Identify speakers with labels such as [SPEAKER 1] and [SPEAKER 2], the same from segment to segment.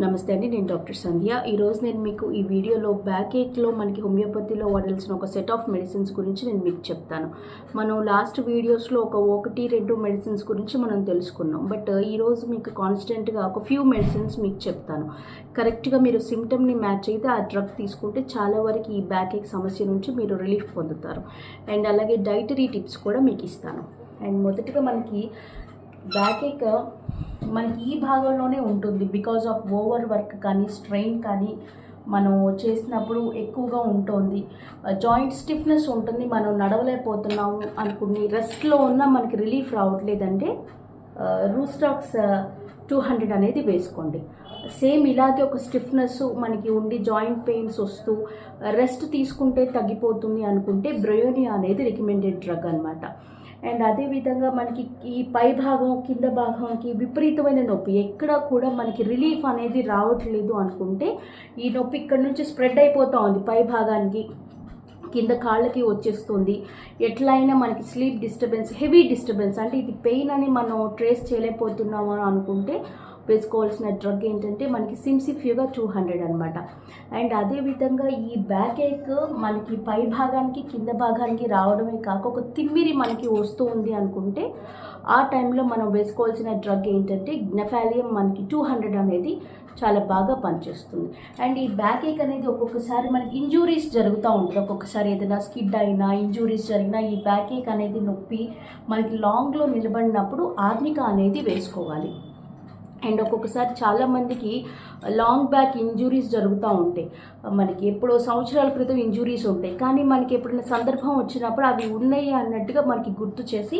[SPEAKER 1] నమస్తే అండి నేను డాక్టర్ సంధ్య. ఈరోజు నేను మీకు ఈ వీడియోలో బ్యాక్ ఏక్లో మనకి హోమియోపతిలో వాడాల్సిన ఒక సెట్ ఆఫ్ మెడిసిన్స్ గురించి నేను మీకు చెప్తాను. మనం లాస్ట్ వీడియోస్లో ఒక ఒకటి రెండు మెడిసిన్స్ గురించి మనం తెలుసుకున్నాం. బట్ ఈరోజు మీకు కాన్స్టెంట్గా ఒక ఫ్యూ మెడిసిన్స్ మీకు చెప్తాను. కరెక్ట్గా మీరు సిమ్టమ్ని మ్యాచ్ అయితే ఆ డ్రగ్ తీసుకుంటే చాలా వరకు ఈ బ్యాక్ ఏక్ సమస్య నుంచి మీరు రిలీఫ్ పొందుతారు. అండ్ అలాగే డైటరీ టిప్స్ కూడా మీకు ఇస్తాను. అండ్ మొదటిగా మనకి బ్యాక్ ఏక్ మనకి ఈ భాగంలోనే ఉంటుంది. బికాజ్ ఆఫ్ ఓవర్ వర్క్ కానీ స్ట్రెయిన్ కానీ మనం చేసినప్పుడు ఎక్కువగా ఉంటుంది. జాయింట్ స్టిఫ్నెస్ ఉంటుంది. మనం నడవలేకపోతున్నాము అనుకుని రెస్ట్లో ఉన్న మనకి రిలీఫ్ రావట్లేదంటే రూస్టాక్స్ టూ హండ్రెడ్ అనేది వేసుకోండి. సేమ్ ఇలాగే ఒక స్టిఫ్నెస్ మనకి ఉండి జాయింట్ పెయిన్స్ వస్తూ రెస్ట్ తీసుకుంటే తగ్గిపోతుంది అనుకుంటే బ్రయోనియా అనేది రికమెండెడ్ డ్రగ్ అనమాట అండ్ అదేవిధంగా మనకి ఈ పై భాగం కింద భాగంకి విపరీతమైన నొప్పి. ఎక్కడ కూడా మనకి రిలీఫ్ అనేది రావట్లేదు అనుకుంటే ఈ నొప్పి ఇక్కడ నుంచి స్ప్రెడ్ అయిపోతూ ఉంది పై భాగానికి. కింద కాళ్ళకి వచ్చేస్తుంది. ఎట్లయినా మనకి స్లీప్ డిస్టర్బెన్స్ హెవీ డిస్టర్బెన్స్ అంటే ఇది పెయిన్ అని మనం ట్రేస్ చేయలేకపోతున్నాము అనుకుంటే వేసుకోవాల్సిన డ్రగ్ ఏంటంటే మనకి సిమ్సిఫ్యూగా టూ హండ్రెడ్ అనమాట అండ్ అదేవిధంగా ఈ బ్యాక్ ఏక్ మనకి పై భాగానికి కింద భాగానికి రావడమే కాక ఒక తిమ్మిరి మనకి వస్తూ ఉంది అనుకుంటే ఆ టైంలో మనం వేసుకోవాల్సిన డ్రగ్ ఏంటంటే గ్నఫాలియం మనకి టూ హండ్రెడ్ అనేది చాలా బాగా పనిచేస్తుంది. అండ్ ఈ బ్యాక్ ఏక్ అనేది ఒక్కొక్కసారి మనకి ఇంజూరీస్ జరుగుతూ ఉంటుంది. ఒక్కొక్కసారి ఏదైనా స్కిడ్ అయినా ఇంజూరీస్ జరిగినా ఈ బ్యాక్ ఏక్ అనేది నొప్పి మనకి లాంగ్లో నిలబడినప్పుడు ఆర్మిక అనేది వేసుకోవాలి. అండ్ ఒక్కొక్కసారి చాలామందికి లాంగ్ బ్యాక్ ఇంజురీస్ జరుగుతూ ఉంటాయి. మనకి ఎప్పుడో సంవత్సరాల క్రితం ఇంజురీస్ ఉంటాయి. కానీ మనకి ఎప్పుడైనా సందర్భం వచ్చినప్పుడు అవి ఉన్నాయి అన్నట్టుగా మనకి గుర్తు చేసి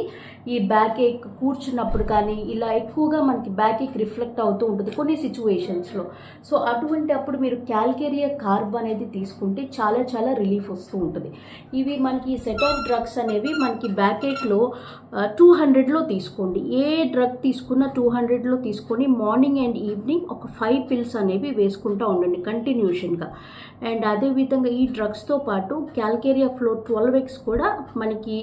[SPEAKER 1] ఈ బ్యాక్ ఏక్ కూర్చున్నప్పుడు కానీ ఇలా ఎక్కువగా మనకి బ్యాక్ ఏక్ రిఫ్లెక్ట్ అవుతూ ఉంటుంది కొన్ని సిచ్యువేషన్స్లో సో అటువంటి అప్పుడు మీరు క్యాల్కేరియా కార్బ్ అనేది తీసుకుంటే చాలా చాలా రిలీఫ్ వస్తూ ఉంటుంది. ఇవి మనకి సెట్ ఆఫ్ డ్రగ్స్ అనేవి మనకి బ్యాక్ ఏక్లో టూ హండ్రెడ్లో తీసుకోండి. ఏ డ్రగ్ తీసుకున్నా టూ హండ్రెడ్లో తీసుకొని మార్నింగ్ అండ్ ఈవినింగ్ ఒక ఫైవ్ పిల్స్ అనేవి వేసుకుంటూ ఉండండి కంటిన్యూషన్గా. అండ్ అదేవిధంగా ఈ డ్రగ్స్తో పాటు క్యాల్కేరియా ఫ్లో ట్వెల్వ్ ఎక్స్ కూడా మనకి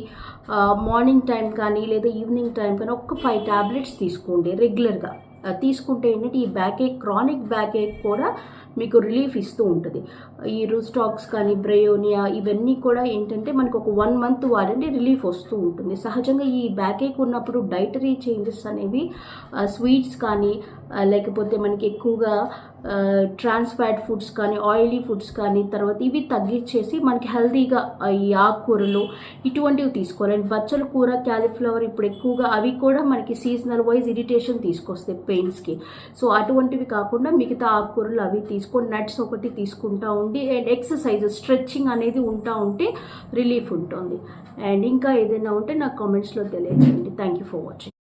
[SPEAKER 1] మార్నింగ్ టైం కానీ లేదా ఈవినింగ్ టైం కానీ ఒక ఫైవ్ ట్యాబ్లెట్స్ తీసుకోండి రెగ్యులర్గా. తీసుకుంటే ఏంటంటే ఈ back ache chronic back ache కూడా మీకు రిలీఫ్ ఇస్తూ ఉంటుంది. ఈ రూస్టాక్స్ కానీ బ్రయోనియా ఇవన్నీ కూడా ఏంటంటే మనకు ఒక వన్ మంత్ వాడంటే రిలీఫ్ వస్తూ ఉంటుంది. సహజంగా ఈ బ్యాక్ ఏక్ ఉన్నప్పుడు డైటరీ చేంజెస్ అనేవి స్వీట్స్ కానీ లేకపోతే మనకి ఎక్కువగా ట్రాన్స్ ఫ్యాట్ ఫుడ్స్ కానీ ఆయిలీ ఫుడ్స్ కానీ తర్వాత ఇవి తగ్గించేసి మనకి హెల్తీగా ఈ ఆకుకూరలు ఇటువంటివి తీసుకోవాలి. బచ్చల కూర క్యాలీఫ్లవర్ ఇప్పుడు ఎక్కువగా అవి కూడా మనకి సీజనల్ వైజ్ ఇరిటేషన్ తీసుకొస్తాయి పెయిన్స్కి సో అటువంటివి కాకుండా మిగతా ఆకుకూరలు అవి తీసుకొని నట్స్ ఒకటి తీసుకుంటా ఉండి అండ్ ఎక్సర్సైజ్ స్ట్రెచ్చింగ్ అనేది ఉంటా ఉంటే రిలీఫ్ ఉంటుంది. అండ్ ఇంకా ఏదైనా ఉంటే నాకు కామెంట్స్లో తెలియజేయండి. Thank you for watching